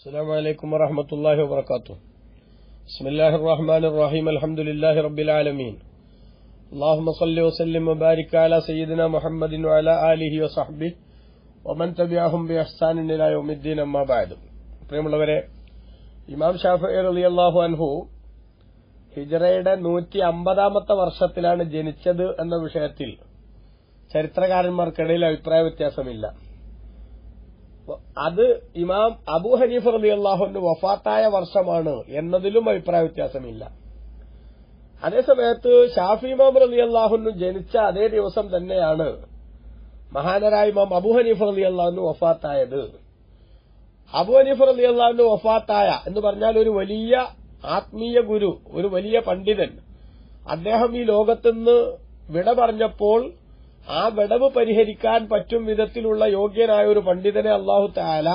السلام عليكم ورحمة الله وبركاته بسم الله الرحمن الرحيم الحمد لله رب العالمين اللهم صل وسلم وبارك على سيدنا محمد وعلى آله وصحبه ومن تبعهم بإحسان إلى يوم الدين أما بعد പ്രിയമുള്ളവരെ ഇമാം ഷാഫി റളിയല്ലാഹു അൻഹു ഹിജറയുടെ നൂറ്റി അമ്പതാമത്തെ വർഷത്തിലാണ് ജനിച്ചത് എന്ന വിഷയത്തിൽ ചരിത്രകാരന്മാർക്കിടയിൽ അഭിപ്രായ വ്യത്യാസമില്ല അത് ഇമാം അബു ഹനീഫ് റലി അള്ളാഹുന്റെ വഫാത്തായ വർഷമാണ് എന്നതിലും അഭിപ്രായ വ്യത്യാസമില്ല. അതേസമയത്ത് ഷാഫി ഇമാം റലി അള്ളാഹുന്നു ജനിച്ച അതേ ദിവസം തന്നെയാണ് മഹാനരായ ഇമാം അബു ഹനീഫ് റലി അള്ളാഹുന് വഫാത്തായത്. അബു ഹനീഫ് റലി അള്ളാഹുന് വഫാത്തായ എന്ന് പറഞ്ഞാൽ ഒരു വലിയ ആത്മീയ ഗുരു ഒരു വലിയ പണ്ഡിതൻ അദ്ദേഹം ഈ ലോകത്തുനിന്ന് വിട പറഞ്ഞപ്പോൾ ആ വിടവ് പരിഹരിക്കാൻ പറ്റും വിധത്തിലുള്ള യോഗ്യനായ ഒരു പണ്ഡിതനെ അള്ളാഹു താല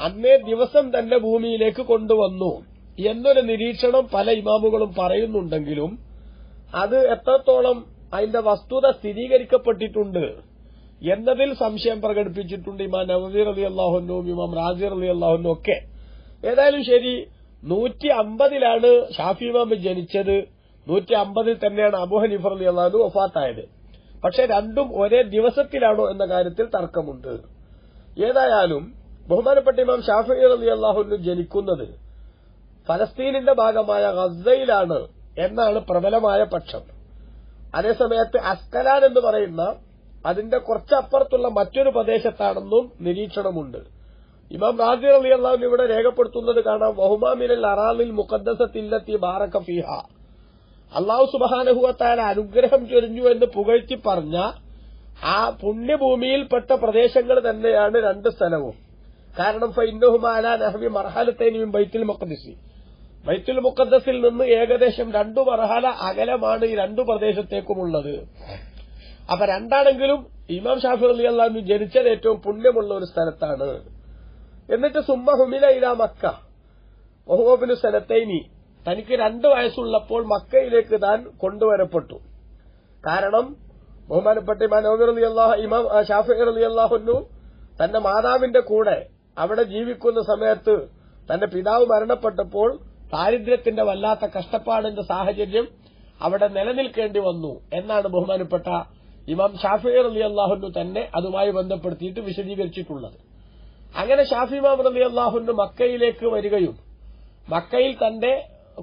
അന്നേ ദിവസം തന്റെ ഭൂമിയിലേക്ക് കൊണ്ടുവന്നു എന്നൊരു നിരീക്ഷണം പല ഇമാമുകളും പറയുന്നുണ്ടെങ്കിലും അത് എത്രത്തോളം അതിന്റെ വസ്തുത സ്ഥിരീകരിക്കപ്പെട്ടിട്ടുണ്ട് എന്നതിൽ സംശയം പ്രകടിപ്പിച്ചിട്ടുണ്ട് ഇമാം നവീർ അലി അള്ളാഹുനും ഇമാം റാസിർ അലി അള്ളാഹുനും ഒക്കെ. ഏതായാലും ശരി നൂറ്റി അമ്പതിലാണ് ഷാഫി ഇമാം ജനിച്ചത്. നൂറ്റി അമ്പതിൽ തന്നെയാണ് അബു ഹനീഫർ അലി അള്ളാഹു വഫാത്തായത്. പക്ഷെ രണ്ടും ഒരേ ദിവസത്തിലാണോ എന്ന കാര്യത്തിൽ തർക്കമുണ്ട്. ഏതായാലും ബഹുമാനപ്പെട്ട ഇമാം ഷാഫി അലി അള്ളാഹുനു ജനിക്കുന്നത് ഫലസ്തീനിന്റെ ഭാഗമായ ഗസയിലാണ് എന്നാണ് പ്രബലമായ പക്ഷം. അതേസമയത്ത് അസ്കലാൻ എന്ന് പറയുന്ന അതിന്റെ കുറച്ചപ്പുറത്തുള്ള മറ്റൊരു പ്രദേശത്താണെന്നും നിരീക്ഷണമുണ്ട്. ഇമാം റാജി അലി അള്ളാഹു ഇവിടെ രേഖപ്പെടുത്തുന്നത് കാണാം. വഹുമാമിനൽ അറാലിൽ മുഖദ്സത്തില്ലെത്തി ബാറക ഫിഹ. അള്ളാഹു സുബാനഹുവത്തായ അനുഗ്രഹം ചൊരിഞ്ഞു എന്ന് പുകഴ്ത്തി പറഞ്ഞ ആ പുണ്യഭൂമിയിൽപ്പെട്ട പ്രദേശങ്ങൾ തന്നെയാണ് രണ്ട് സ്ഥലവും. കാരണം ഫൈനഹുമാല നഹബി മർഹാലത്തേനിയും ബൈത്തുൽ മുക്കദ്സി ബൈത്തുൽ മുഖദ്ദസിൽ നിന്ന് ഏകദേശം രണ്ടു മർഹാല അകലമാണ് ഈ രണ്ടു പ്രദേശത്തേക്കുമുള്ളത്. അപ്പൊ രണ്ടാണെങ്കിലും ഇമാം ഷാഫി അലി അള്ളാഹു ജനിച്ചത് ഏറ്റവും പുണ്യമുള്ള ഒരു സ്ഥലത്താണ്. എന്നിട്ട് സുമ്മ ഹുമില ഇല മക്ക. വഹുബിന് സ്ഥലത്തേനി തനിക്ക് രണ്ട് വയസ്സുള്ളപ്പോൾ മക്കയിലേക്ക് താൻ കൊണ്ടുവരപ്പെട്ടു. കാരണം ബഹുമാനപ്പെട്ട ഇമാം അലി അള്ളാഹു ഇമാം ഷാഫി അലി അള്ളാഹുന്നു തന്റെ മാതാവിന്റെ കൂടെ അവിടെ ജീവിക്കുന്ന സമയത്ത് തന്റെ പിതാവ് മരണപ്പെട്ടപ്പോൾ ദാരിദ്ര്യത്തിന്റെ വല്ലാത്ത കഷ്ടപ്പാടിന്റെ സാഹചര്യം അവിടെ നിലനിൽക്കേണ്ടി വന്നു എന്നാണ് ബഹുമാനപ്പെട്ട ഇമാം ഷാഫി അലി അള്ളാഹുന്നു തന്നെ അതുമായി ബന്ധപ്പെടുത്തിയിട്ട് വിശദീകരിച്ചിട്ടുള്ളത്. അങ്ങനെ ഷാഫി ഇമാം അലി അള്ളാഹുന്നു മക്കയിലേക്ക് വരികയും മക്കയിൽ തന്റെ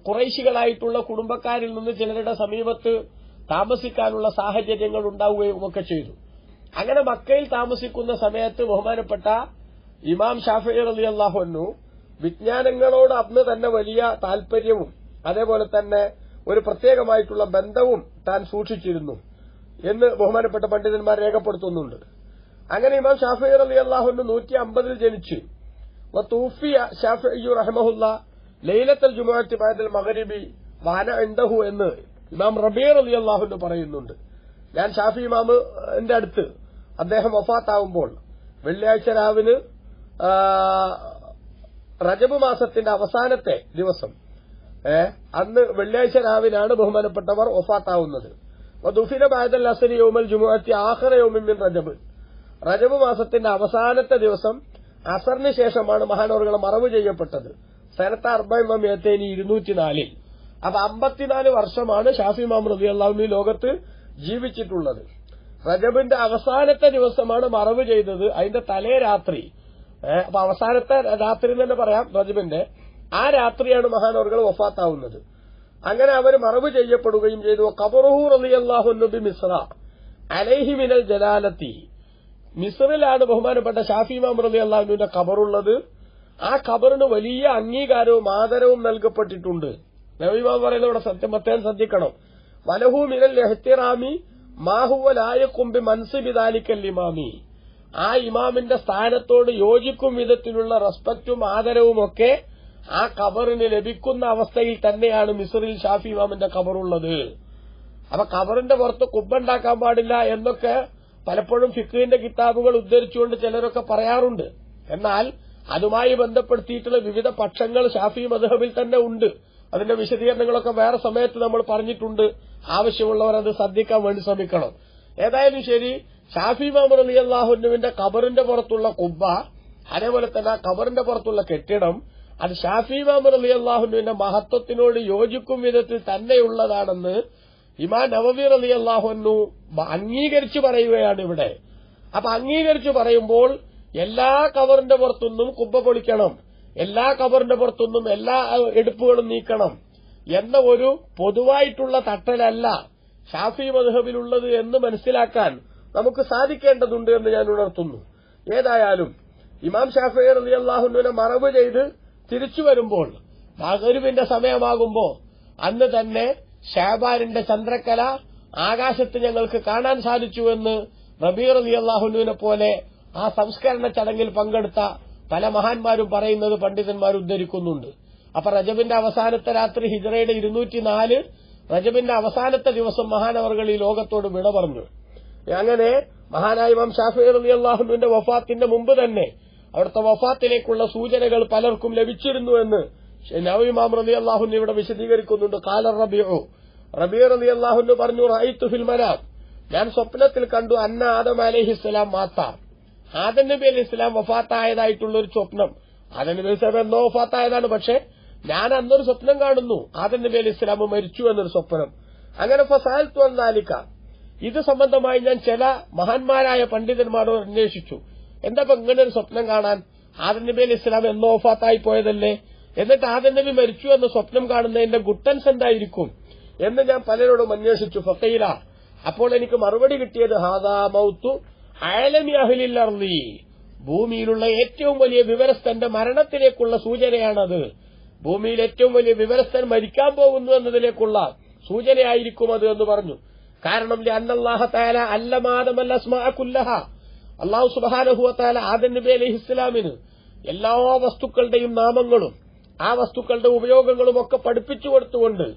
കുറൈശികളായിട്ടുള്ള കുടുംബക്കാരിൽ നിന്ന് ചിലരുടെ സമീപത്ത് താമസിക്കാനുള്ള സാഹചര്യങ്ങൾ ഉണ്ടാവുകയും ഒക്കെ ചെയ്തു. അങ്ങനെ മക്കയിൽ താമസിക്കുന്ന സമയത്ത് ബഹുമാനപ്പെട്ട ഇമാം ഷാഫി അലി അള്ളാഹുന്നു വിജ്ഞാനങ്ങളോട് അന്ന് തന്നെ വലിയ താൽപര്യവും അതേപോലെ തന്നെ ഒരു പ്രത്യേകമായിട്ടുള്ള ബന്ധവും താൻ സൂക്ഷിച്ചിരുന്നു എന്ന് ബഹുമാനപ്പെട്ട പണ്ഡിതന്മാർ രേഖപ്പെടുത്തുന്നുണ്ട്. അങ്ങനെ ഇമാം ഷാഫി അലി അള്ളാഹുന്നു നൂറ്റി അമ്പതിൽ ജനിച്ചു ഷാഫി റഹ്മഹുല്ല ലൈലത്തൽ ജുമാഅത്തി ബാദൽ മഗ്രിബി വാന എന്തഹു എന്ന് ഇമാം റബീർ അലി അള്ളാഹുന്ന് പറയുന്നുണ്ട്. ഞാൻ ഷാഫി ഇമാമിന്റെ അടുത്ത് അദ്ദേഹം വഫാത്താവുമ്പോൾ വെള്ളിയാഴ്ച രാവിന് റജബ് മാസത്തിന്റെ അവസാനത്തെ ദിവസം അന്ന് വെള്ളിയാഴ്ച രാവിലാണ് ബഹുമാനപ്പെട്ടവർ ഒഫാത്താവുന്നത് ദുഫിന ബാദൽ അസരി യോമൽ ജുമുഅത്തി ആഖിറ യോമിൻ മിൻ റജബ്. റജബ് മാസത്തിന്റെ അവസാനത്തെ ദിവസം അസറിന് ശേഷമാണ് മഹാനവറുകൾ മറവ് ചെയ്യപ്പെട്ടത്. സനത്ത് അർബൈമേത്തേനി ഇരുന്നൂറ്റിനാലിൽ. അപ്പൊ അമ്പത്തിനാല് വർഷമാണ് ഷാഫി മാം റബി അള്ളാഹുനി ലോകത്ത് ജീവിച്ചിട്ടുള്ളത്. റജബിന്റെ അവസാനത്തെ ദിവസമാണ് മറവ് ചെയ്തത്. അതിന്റെ തലേ രാത്രി. അപ്പൊ അവസാനത്തെ രാത്രി തന്നെ പറയാം റജബിന്റെ. ആ രാത്രിയാണ് മഹാനവർകൾ വഫാത്താവുന്നത്. അങ്ങനെ അവർ മറവ് ചെയ്യപ്പെടുകയും ചെയ്തു. കബറുഹു റലി അള്ളാഹുബി മിസ്ര. അലൈഹി മിനൽ ജലാലത്തി. മിസ്റിലാണ് ബഹുമാനപ്പെട്ട ഷാഫി മാം റബി അള്ളാഹുവിന്റെ കബറുള്ളത് ആ ഖബറിന് വലിയ അംഗീകാരവും ആദരവും നൽകപ്പെട്ടിട്ടുണ്ട്. നബിമാൻ പറയുന്നത് ഇവിടെ സത്യം പ്രത്യേകം ശ്രദ്ധിക്കണം. വലഹു മിനൽ എഹ്തിറാമി മാഹുവലായ കുമ്പി മൻസിബിദാലിക്കൽ ഇമാമി. ആ ഇമാമിന്റെ സ്ഥാനത്തോട് യോജിക്കും വിധത്തിലുള്ള റെസ്പെക്റ്റും ആദരവും ഒക്കെ ആ ഖബറിന് ലഭിക്കുന്ന അവസ്ഥയിൽ തന്നെയാണ് മിസറിൽ ഷാഫി ഇമാമിന്റെ ഖബറുള്ളത്. അപ്പൊ ഖബറിന്റെ പുറത്ത് കുബ്ബുണ്ടാക്കാൻ പാടില്ല എന്നൊക്കെ പലപ്പോഴും ഫിഖിന്റെ കിതാബുകൾ ഉദ്ധരിച്ചുകൊണ്ട് ചിലരൊക്കെ പറയാറുണ്ട്. എന്നാൽ അതുമായി ബന്ധപ്പെടുത്തിയിട്ടുള്ള വിവിധ പക്ഷങ്ങൾ ഷാഫി മധുഹബിൽ തന്നെ ഉണ്ട്. അതിന്റെ വിശദീകരണങ്ങളൊക്കെ വേറെ സമയത്ത് നമ്മൾ പറഞ്ഞിട്ടുണ്ട്. ആവശ്യമുള്ളവർ അത് ശ്രദ്ധിക്കാൻ വേണ്ടി ശ്രമിക്കണം. ഏതായാലും ശരി ഷാഫി മാമർ അലി അള്ളാഹുനുവിന്റെ കബറിന്റെ പുറത്തുള്ള കുബ്ബ അതേപോലെ തന്നെ കബറിന്റെ പുറത്തുള്ള കെട്ടിടം അത് ഷാഫി മാമർ അലി അള്ളാഹുനുവിന്റെ മഹത്വത്തിനോട് യോജിക്കും വിധത്തിൽ തന്നെയുള്ളതാണെന്ന് ഇമാൻ നവവീർ അലി അള്ളാഹുനു അംഗീകരിച്ചു പറയുകയാണ് ഇവിടെ. അപ്പൊ അംഗീകരിച്ചു പറയുമ്പോൾ എല്ലാ കവറിന്റെ പുറത്തുനിന്നും കുബ്ബ പൊളിക്കണം. എല്ലാ കവറിന്റെ പുറത്തുനിന്നും എല്ലാ എടുപ്പുകളും നീക്കണം. എന്ന ഒരു പൊതുവായിട്ടുള്ള തട്ടലല്ല ഷാഫി മധുഹബിലുള്ളത് എന്ന് മനസ്സിലാക്കാൻ നമുക്ക് സാധിക്കേണ്ടതുണ്ട് എന്ന് ഞാൻ ഉണർത്തുന്നു. ഏതായാലും ഇമാം ഷാഫി അലി അള്ളാഹുവിനെ മറവ് ചെയ്ത് തിരിച്ചു വരുമ്പോൾ മകരുവിന്റെ സമയമാകുമ്പോൾ അന്ന് തന്നെ ഷാബാനിന്റെ ചന്ദ്രക്കല ആകാശത്ത് ഞങ്ങൾക്ക് കാണാൻ സാധിച്ചുവെന്ന് റബീർ അലി അള്ളാഹുനുവിനെ പോലെ ആ സംസ്കരണ ചടങ്ങിൽ പങ്കെടുത്ത പല മഹാന്മാരും പറയുന്നത് പണ്ഡിതന്മാർ ഉദ്ധരിക്കുന്നുണ്ട്. അപ്പൊ റജബിന്റെ അവസാനത്തെ രാത്രി ഹിജറയുടെ ഇരുന്നൂറ്റിനാല് റജബിന്റെ അവസാനത്തെ ദിവസം മഹാനവർകൾ ഈ ലോകത്തോട് വിട പറഞ്ഞു. അങ്ങനെ മഹാനായ ഇമാം ഷാഫി അലി അള്ളാഹുവിന്റെ വഫാത്തിന്റെ മുമ്പ് തന്നെ അവിടുത്തെ വഫാത്തിലേക്കുള്ള സൂചനകൾ പലർക്കും ലഭിച്ചിരുന്നു എന്ന് നവഇമാം റലി അള്ളാഹുൻ ഇവിടെ വിശദീകരിക്കുന്നുണ്ട്. കാലർ റബിയോ റബിയർ റലി അള്ളാഹുന് പറഞ്ഞു റൈത്തു ഫിൽ മനാം ഞാൻ സ്വപ്നത്തിൽ കണ്ടു അന്ന ആദം അലഹിസ്സലാം മാത്ത. ആദം നബി അലി ഇസ്ലാം വഫാത്തായതായിട്ടുള്ള ഒരു സ്വപ്നം. ആദം നബി ഇസ്ലാം എന്നോ വഫാത്തായതാണ് പക്ഷെ ഞാൻ അന്നൊരു സ്വപ്നം കാണുന്നു. ആദം നബി അലി ഇസ്ലാം മരിച്ചു എന്നൊരു സ്വപ്നം. അങ്ങനെ ഫസാൽത്തു വന്നാലിക്ക ഇത് സംബന്ധമായി ഞാൻ ചില മഹാന്മാരായ പണ്ഡിതന്മാരോട് അന്വേഷിച്ചു. എന്താ ഇങ്ങനെ ഒരു സ്വപ്നം കാണാൻ? ആദം നബി അലി ഇസ്ലാം എന്നോ ഓഫാത്തായി പോയതല്ലേ? എന്നിട്ട് ആദം നബി മരിച്ചു എന്ന സ്വപ്നം കാണുന്നതിന്റെ ഗുട്ടൻസ് എന്തായിരിക്കും എന്ന് ഞാൻ പലരോടും അന്വേഷിച്ചു. ഫക്കയില അപ്പോൾ എനിക്ക് മറുപടി കിട്ടിയത് ഹാദാ മൗത്തു അയലമി അഹ്ലിൽ അർളി ഭൂമിയിലുള്ള ഏറ്റവും വലിയ വിവരസ്ഥന്റെ മരണത്തിലേക്കുള്ള സൂചനയാണത്. ഭൂമിയിൽ ഏറ്റവും വലിയ വിവരസ്ഥൻ മരിക്കാൻ പോകുന്നു എന്നതിലേക്കുള്ള സൂചനയായിരിക്കും അത് എന്ന് പറഞ്ഞു. കാരണം താല അള്ളാഹു സുബാനഹുവത്താല ആദൻ നബി അലഹി ഇസ്ലാമിന് എല്ലാ വസ്തുക്കളുടെയും നാമങ്ങളും ആ വസ്തുക്കളുടെ ഉപയോഗങ്ങളും ഒക്കെ പഠിപ്പിച്ചു കൊടുത്തുകൊണ്ട്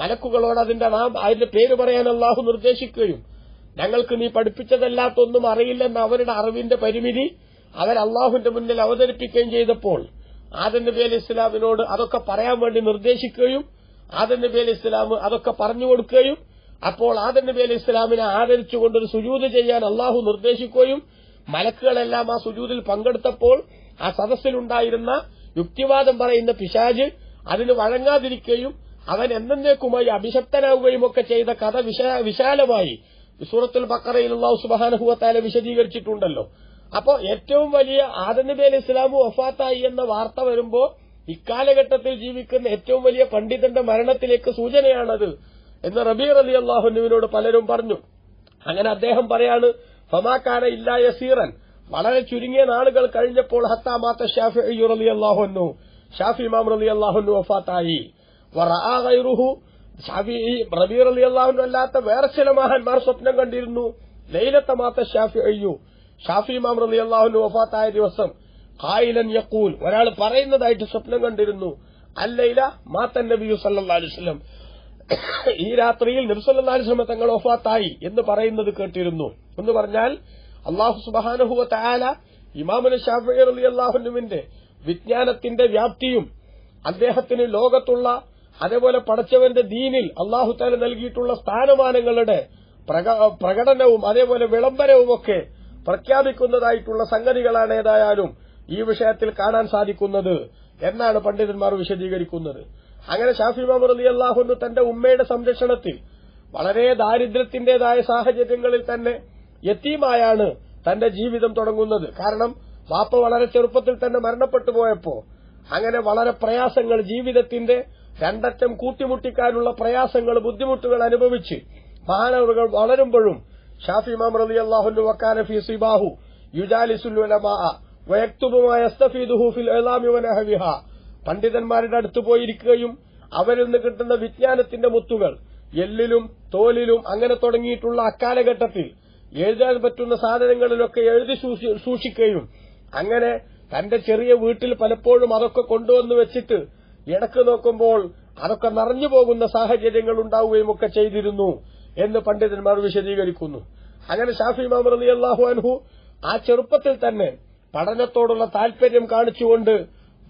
മലക്കുകളോട് അതിന്റെ നാം അതിന്റെ പേര് പറയാൻ അള്ളാഹു നിർദ്ദേശിക്കുകയും ഞങ്ങൾക്ക് നീ പഠിപ്പിച്ചതല്ലാത്തൊന്നും അറിയില്ലെന്ന അവരുടെ അറിവിന്റെ പരിമിതി അവർ അള്ളാഹുവിന്റെ മുന്നിൽ അവതരിപ്പിക്കുകയും ചെയ്തപ്പോൾ ആദൻ നബി അലി ഇസ്ലാമിനോട് അതൊക്കെ പറയാൻ വേണ്ടി നിർദ്ദേശിക്കുകയും ആദൻ നബി അലി ഇസ്ലാം അതൊക്കെ പറഞ്ഞു കൊടുക്കുകയും അപ്പോൾ ആദൻ നബി അലി ഇസ്ലാമിനെ ആദരിച്ചുകൊണ്ട് ഒരു സുജൂത് ചെയ്യാൻ അള്ളാഹു നിർദ്ദേശിക്കുകയും മലക്കുകളെല്ലാം ആ സുജൂതിൽ പങ്കെടുത്തപ്പോൾ ആ സദസ്സിലുണ്ടായിരുന്ന യുക്തിവാദം പറയുന്ന പിശാജ് അതിന് വഴങ്ങാതിരിക്കുകയും അവൻ എന്നേക്കുമായി അഭിശപ്തനാവുകയും ഒക്കെ ചെയ്ത കഥ വിശാലമായി സൂറത്തുൽ ബക്കറയിൽ അള്ളാഹു സുബാനഹുവത്താല വിശദീകരിച്ചിട്ടുണ്ടല്ലോ. അപ്പോ ഏറ്റവും വലിയ ആദം നബി അലി ഇസ്ലാമു വഫാത്തായി എന്ന വാർത്ത വരുമ്പോ ഇക്കാലഘട്ടത്തിൽ ജീവിക്കുന്ന ഏറ്റവും വലിയ പണ്ഡിതന്റെ മരണത്തിലേക്ക് സൂചനയാണത് എന്ന് റബീർ അലി അള്ളാഹുനുവിനോട് പലരും പറഞ്ഞു. അങ്ങനെ അദ്ദേഹം പറയാണ് ഫമാക്കാന ഇല്ല യസീറൻ. വളരെ ചുരുങ്ങിയ നാളുകൾ കഴിഞ്ഞപ്പോൾ ഹത്താമാത്ത ഷാഫി അയ്യൂർ അലി അള്ളാഹുന്നു ഷാഫി ഇമാം അലി അള്ളാഹുന്നു വഫാത്തായി. റബീർ അലി അള്ളാഹുന്നു അല്ലാത്ത വേറെ ചില മഹാന്മാർ സ്വപ്നം കണ്ടിരുന്നു. ലൈലത്തെ മാത്ത ഷാഫി അയ്യു ഷാഫി മാം റലി അള്ളാഹുന്നു വഫാത്തായ ദിവസം കായിലൻ യക്കൂൽ ഒരാൾ പറയുന്നതായിട്ട് സ്വപ്നം കണ്ടിരുന്നു. അല്ലയില മാത്തൻ നബിയു സല്ലല്ലാഹു അലൈഹി വസല്ലം. ഈ രാത്രിയിൽ നിർസല്ലാസ്ലമ തങ്ങൾ ഒഫാത്തായി എന്ന് പറയുന്നത് കേട്ടിരുന്നു. എന്ന് പറഞ്ഞാൽ അള്ളാഹു സുബാനഹുവ തായാല ഇമാമുൽ ഷാഫി അലി അള്ളാഹുനുവിന്റെ വിജ്ഞാനത്തിന്റെ വ്യാപ്തിയും അദ്ദേഹത്തിന് ലോകത്തുള്ള അതേപോലെ പടച്ചവന്റെ ദീനിൽ അള്ളാഹു താല നൽകിയിട്ടുള്ള സ്ഥാനമാനങ്ങളുടെ പ്രകടനവും അതേപോലെ വിളംബരവും ഒക്കെ പ്രഖ്യാപിക്കുന്നതായിട്ടുള്ള സംഗതികളാണ് ഏതായാലും ഈ വിഷയത്തിൽ കാണാൻ സാധിക്കുന്നത് എന്നാണ് പണ്ഡിതന്മാർ വിശദീകരിക്കുന്നത്. അങ്ങനെ ഷാഫി മാമർ അലി അള്ളാഹുന്നു തന്റെ ഉമ്മയുടെ സംരക്ഷണത്തിൽ വളരെ ദാരിദ്ര്യത്തിന്റേതായ സാഹചര്യങ്ങളിൽ തന്നെ യത്തീമായാണ് തന്റെ ജീവിതം തുടങ്ങുന്നത്. കാരണം വാപ്പ വളരെ ചെറുപ്പത്തിൽ തന്നെ മരണപ്പെട്ടു പോയപ്പോ അങ്ങനെ വളരെ പ്രയാസങ്ങൾ ജീവിതത്തിന്റെ രണ്ടറ്റം കൂട്ടിമുട്ടിക്കാനുള്ള പ്രയാസങ്ങൾ ബുദ്ധിമുട്ടുകൾ അനുഭവിച്ച് മഹാനവറുകൾ വളരുമ്പോഴും ഷാഫി മാം റലി അള്ളാഹുന്നു വക്കാനഫി സിബാഹു യുജാലിസുൽ ഉലമാ വയക്തുബുമായ യസ്തഫീദുഹു ഫിൽ ഇളാമി വനഹവിഹ പണ്ഡിതന്മാരുടെ അടുത്ത് പോയിരിക്കുകയും അവരിൽ നിന്ന് കിട്ടുന്ന വിജ്ഞാനത്തിന്റെ മുത്തുകൾ എല്ലിലും തോലിലും അങ്ങനെ തുടങ്ങിയിട്ടുള്ള അക്കാലഘട്ടത്തിൽ എഴുതാൻ പറ്റുന്ന സാധനങ്ങളിലൊക്കെ എഴുതി സൂക്ഷി- സൂക്ഷിക്കുകയും അങ്ങനെ തന്റെ ചെറിയ വീട്ടിൽ പലപ്പോഴും അതൊക്കെ കൊണ്ടുവന്ന് വെച്ചിട്ട് ഇടയ്ക്ക് നോക്കുമ്പോൾ അതൊക്കെ നിറഞ്ഞു പോകുന്ന സാഹചര്യങ്ങൾ ഉണ്ടാവുകയും ഒക്കെ ചെയ്തിരുന്നു എന്ന് പണ്ഡിതന്മാർ വിശദീകരിക്കുന്നു. അങ്ങനെ ഷാഫി മാമർ അലി അള്ളാഹു അൻഹു ആ ചെറുപ്പത്തിൽ തന്നെ പഠനത്തോടുള്ള താൽപര്യം കാണിച്ചുകൊണ്ട്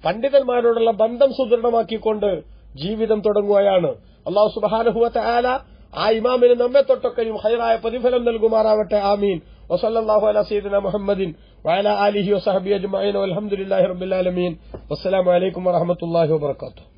പണ്ഡിതന്മാരോടുള്ള ബന്ധം സുദൃഢമാക്കിക്കൊണ്ട് ജീവിതം തുടങ്ങുകയാണ്. അള്ളാഹു സുബാനുഹുവത്തെ ആല ആ ഇമാമിന് നമ്മെ തൊട്ടൊക്കെയും ഹൈറായ പ്രതിഫലം നൽകുമാറാവട്ടെ. ആമീൻ. വസല്ലാഹു അല സീദന മുഹമ്മദിൻ وعلى آله وصحبه أجمعين والحمد لله رب العالمين. والسلام عليكم ورحمة الله وبركاته.